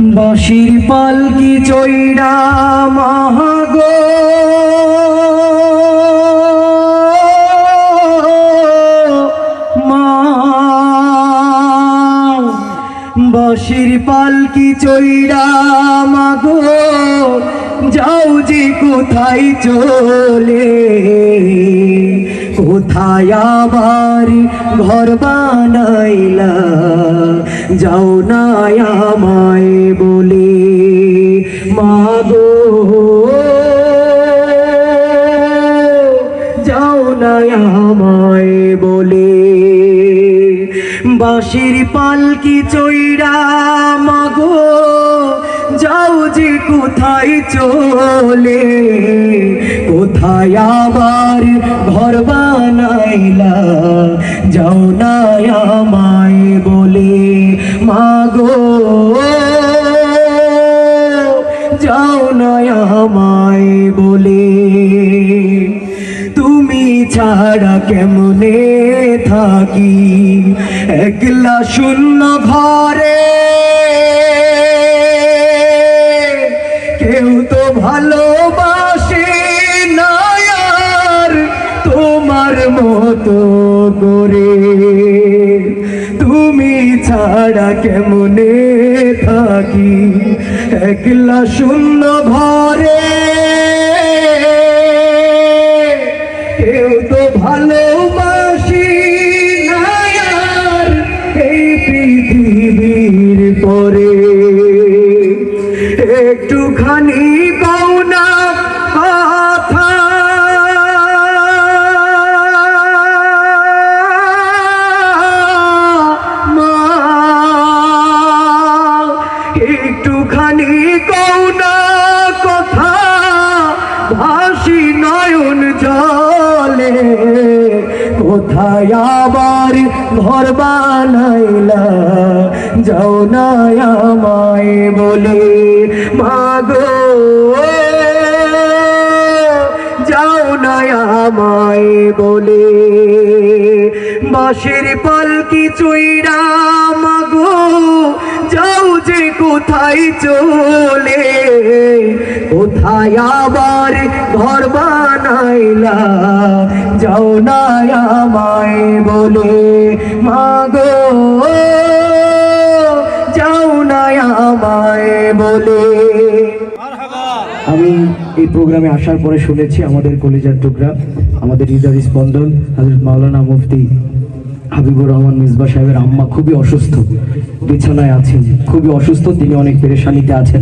বাঁশির পালকি চৈরা মাহাগো। মা, বাঁশির পালকি চৈরা মাগো। যাও যে কোথায় চলে, কোথায় আবার ঘর বানাইলা? যাও না আমায় বলে, মাগো। যাও না আমায় বলে, বাঁশির পালকি চৈরা মাগো। যাও যে কোথায় চলে, কোথায় আবার ঘর বানাইলা, যাও না আমায় যাও না আমায় বলে। তুমি ছাড়া কেমনে থাকি? একলা শূন্য ঘরে। কেউ তো ভালোবাসে না তোমার মতো। ছাড়া কেমনে থাকি? একলা শূন্য ঘরে কোথায় আবার ঘর বানাইলা। যাও না আমায় বলে, মাগো, যাও না আমায় বলে। বাঁশের পালকি চুইরা মাগো, যাও যে কোথায় চলে। কোথায় আবার ঘর বানাইলা? যাও না আমায় বলে মাগো যাও না আমায় বলে। আমি এই প্রোগ্রামে আসার পরে শুনেছি আমাদের কলেজার টুকরা আমাদের হৃদয় স্পন্দন হাজরত মাওলানা মুফতি হাবিবুর রহমান মিসবা সাহেবের আম্মা খুবই অসুস্থ, বিছানায় আছেন, খুবই অসুস্থ, তিনি অনেক পেরেশানিতে আছেন।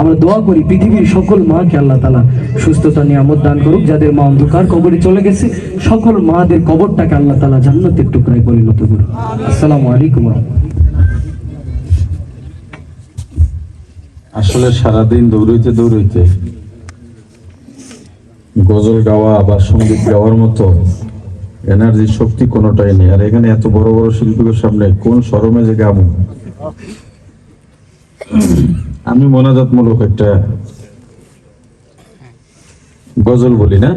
আমরা দোয়া করি পৃথিবীর সকল মাকে আল্লাহ তালা সুস্থতা, নিয়ামত দান করুক, যাদের মা অন্ধকার কবরে চলে গেছে, সকল মাদের কবরটাকে আল্লাহ তালা জান্নাতের টুকরায় পরিণত করুন আসসালামু আলাইকুম আসলে সারাদিন দৌড়ইতে দৌড়ইতে গজল গাওয়া বা সংগীত গাওয়ার মতো এনার্জি শক্তি কোনোটাই নেই। আর এখানে এত বড় বড় শিল্পীদের সামনে কোন সরমে যে গাবো আমি মনাজাতমূলক একটা গজল বলি, না?